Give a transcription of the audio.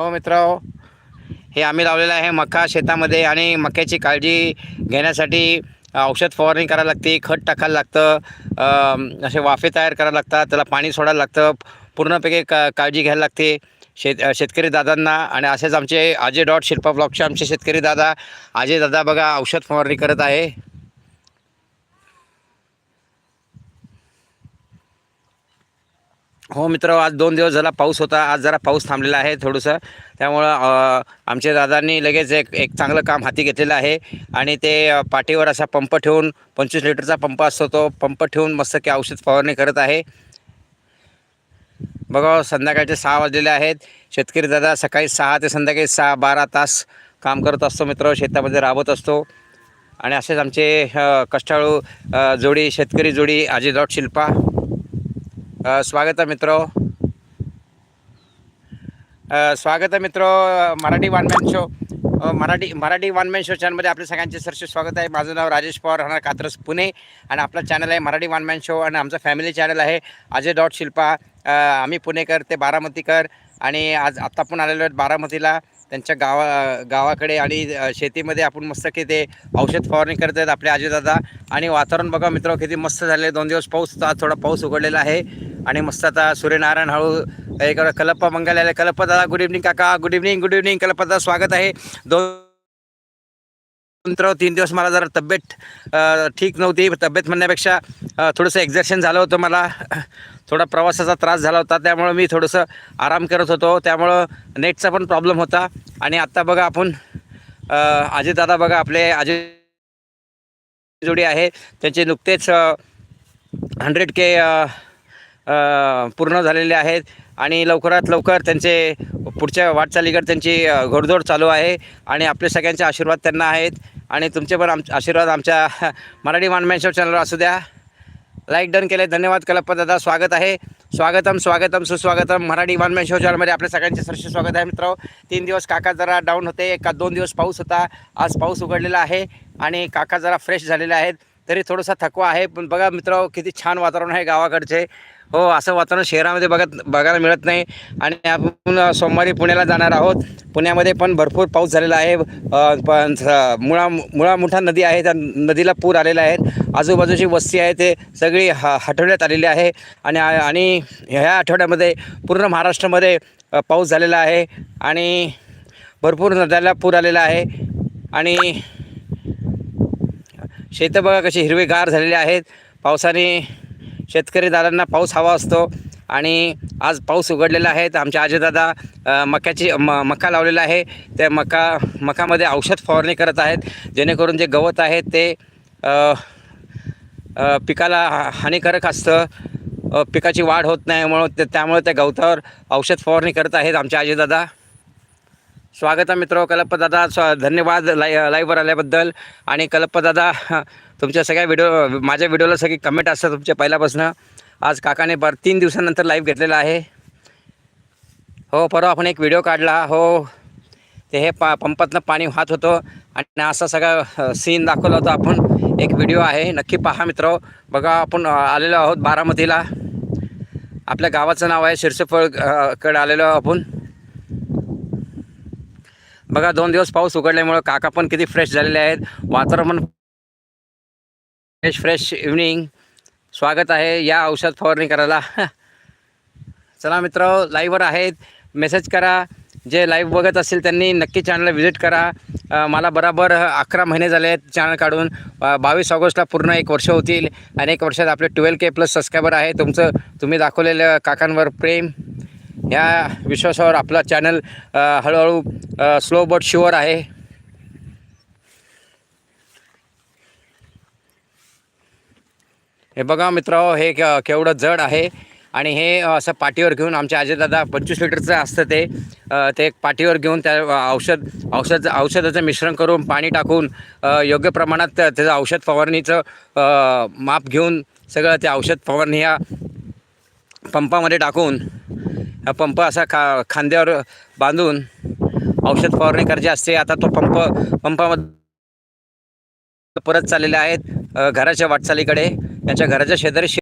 हो मित्र हो. हे. आम्ही लावलेलं आहे मका शेतामध्ये आणि मक्याची काळजी घेण्यासाठी औषध फवारणी करायला लागते खत टाकायला लागतं असे वाफे तयार करायला लागतात त्याला पाणी सोडायला लागतं पूर्णपैकी का काळजी घ्यायला लागते. शेत शेतकरी दादांना आणि असेच आमचे आजे डॉट शिल्पा ब्लॉकचे आमचे शेतकरी दादा आजे दादा बघा औषध फवारणी करत आहे. हो मित्र आज दोन दिवस झाला पाऊस होता. आज जरा पाऊस थांबलेला आहे थोडंसं. त्यामुळं आमच्या दादांनी लगेच एक एक चांगलं काम हाती घेतलेलं आहे. आणि ते पाठीवर असा पंप ठेवून पंचवीस लिटरचा पंप असतो तो पंप ठेवून मस्त की औषध फवारणी करत आहे. बघा संध्याकाळचे सहा वाजलेले आहेत. शेतकरी दादा सकाळी सहा ते संध्याकाळी सहा बारा तास काम करत असतो मित्र. शेतामध्ये राबत असतो. आणि असेच आमचे कष्टाळू जोडी शेतकरी जोडी अजय डॉट शिल्पा. स्वागत आहे मित्र. स्वागत आहे मित्र Marathi one man show Marathi Marathi one man show चॅनलमध्ये आपल्या सगळ्यांचे सरसे स्वागत आहे. माझं नाव राजेश पवार राहणार कात्रस पुणे. आणि आपला चॅनल आहे मराठी वानमॅन शो आणि आमचं फॅमिली चॅनल आहे अजय डॉट शिल्पा. आम्ही पुणेकर ते बारामतीकर. आणि आज आत्ता पण आलेलो आहेत बारामतीला. त्यांच्या गावा गावाकडे आणि शेतीमध्ये आपण मस्त किती ते औषध फवारणी करत आहेत आपले आजीदादा आणि वातावरण बघा मित्र किती मस्त झाले दोन दिवस पाऊस होता थोडा पाऊस उघडलेला आहे. आणि मस्त आता सूर्यनारायण हळू एक कलप्पा मंगल आले कलप्पा दादा गुड इव्हनिंग काका good evening good evening Kalappa दादा स्वागत आहे. दोन तीन दिवस मला जरा तब्येत ठीक नव्हती तब्येत म्हणण्यापेक्षा थोडंसं एक्झर्शन झालं होतं मला. थोडा प्रवासाचा त्रास झाला होता त्यामुळं मी थोडंसं आराम करत होतो. त्यामुळं नेटचा पण प्रॉब्लेम होता. आणि आत्ता बघा आपण अजय दादा बघा आपले अजय जोडी आहे. त्यांचे नुकतेच हंड्रेड के पूर्ण झालेले आहेत आणि लवकरात लवकर त्यांचे पुढच्या वाटचालीकडे त्यांची घोडदोड घोडदौड चालू आहे आणि आपले सगळ्यांचे आशीर्वाद त्यांना आहेत. आणि तुमचे पण आम आशीर्वाद आमच्या मराठी मानमॅन शो चॅनलवर असू द्या. लाईक डन केले. धन्यवाद कलप्पा दादा. स्वागत आहे. स्वागतम स्वागतम सुस्वागतम मराठी वानमॅन शो चॅनलमध्ये आपल्या सगळ्यांचे सरसे स्वागत आहे मित्र तीन दिवस काका जरा डाऊन होते. एका दोन दिवस पाऊस होता. आज पाऊस उघडलेला आहे आणि काका जरा फ्रेश झालेले आहेत. तरी थोडासा थकवा आहे. पण बघा मित्र किती छान वातावरण आहे गावाकडचे. हो असं वातावरण शहरामध्ये बघत बघायला मिळत नाही. आणि आपण सोमवारी पुण्याला जाणार आहोत. पुण्यामध्ये पण भरपूर पाऊस झालेला आहे. पण मुळा मुळा मोठा नदी आहे. त्या नदीला पूर आलेला आहे. आजूबाजूची वस्ती आहे ते सगळी ह हटवण्यात आलेली आहे. आणि आणि ह्या आठवड्यामध्ये पूर्ण महाराष्ट्रामध्ये पाऊस झालेला आहे. आणि भरपूर नद्याला पूर आलेला आहे. आणि शेतं बघा कशी हिरवेगार झालेले आहेत. पावसाने शेतकरी दादांना पाऊस हवा असतो आणि आज पाऊस उघडलेला आहे. तर आमच्या आजीदादा मक्याची म मका लावलेला आहे. त्या मका मकामध्ये औषध फवारणी करत आहेत. जेणेकरून जे गवत आहे ते पिकाला हा- हानिकारक असतं. पिकाची वाढ होत नाही म्हणून त्यामुळे त्या गवतावर औषध फवारणी करत आहेत आमचे आजीदादा स्वागत आहे मित्र कल्पदादा स्वा धन्यवाद लाय लाईव्हवर आल्याबद्दल. आणि कल्पदादा तुमच्या सगळ्या व्हिडिओ माझ्या व्हिडिओला सगळी कमेंट असतात तुमच्या पहिल्यापासून. आज काकाने बर तीन दिवसानंतर लाईव्ह घेतलेला आहे. हो परवा आपण एक व्हिडिओ काढला. हो ते हे पा पंपातनं पाणी वाहत होतं. आणि असा सगळा सीन दाखवला होता आपण. एक व्हिडिओ आहे. नक्की पहा मित्र. बघा आपण आलेलो आहोत बारामतीला. आपल्या गावाचं नाव आहे शिरसफळकडे आलेलो आहोत आपण. बघा दोन दिवस पाऊस उघडल्यामुळं काका पण किती फ्रेश झालेले आहेत. वातावरण फ्रेश फ्रेश इव्हनिंग स्वागत आहे या औषध फवारणी करायला. चला मित्र लाईव्हवर आहेत. मेसेज करा. जे लाईव्ह बघत असतील त्यांनी नक्की चॅनलला व्हिजिट करा. मला बराबर अकरा महिने झाले आहेत चॅनल काढून. बावीस ऑगस्टला पूर्ण एक वर्ष होतील. आणि एक वर्षात आपले ट्वेल्व के प्लस सबस्क्रायबर आहे तुमचं तुम्ही दाखवलेलं काकांवर प्रेम. या विश्वासावर आपला चॅनल हळूहळू स्लो बट शुअर आहे. हे बघा मित्र हे के केवढं जड आहे. आणि हे असं पाठीवर घेऊन आमचे आजीदादा पंचवीस लिटरचं असतं ते. ते पाठीवर घेऊन त्या औषध औषध औषधाचं मिश्रण करून पाणी टाकून योग्य प्रमाणात त्याचं औषध फवारणीचं माप घेऊन सगळं ते औषध फवारणी ह्या पंपामध्ये टाकून हा पंप असा खा खांद्यावर बांधून औषध फवारणी करायची असते. आता तो पंप पंपामध्ये परत चाललेले आहेत घराच्या वाटचालीकडे. त्यांच्या घराच्या शेजारी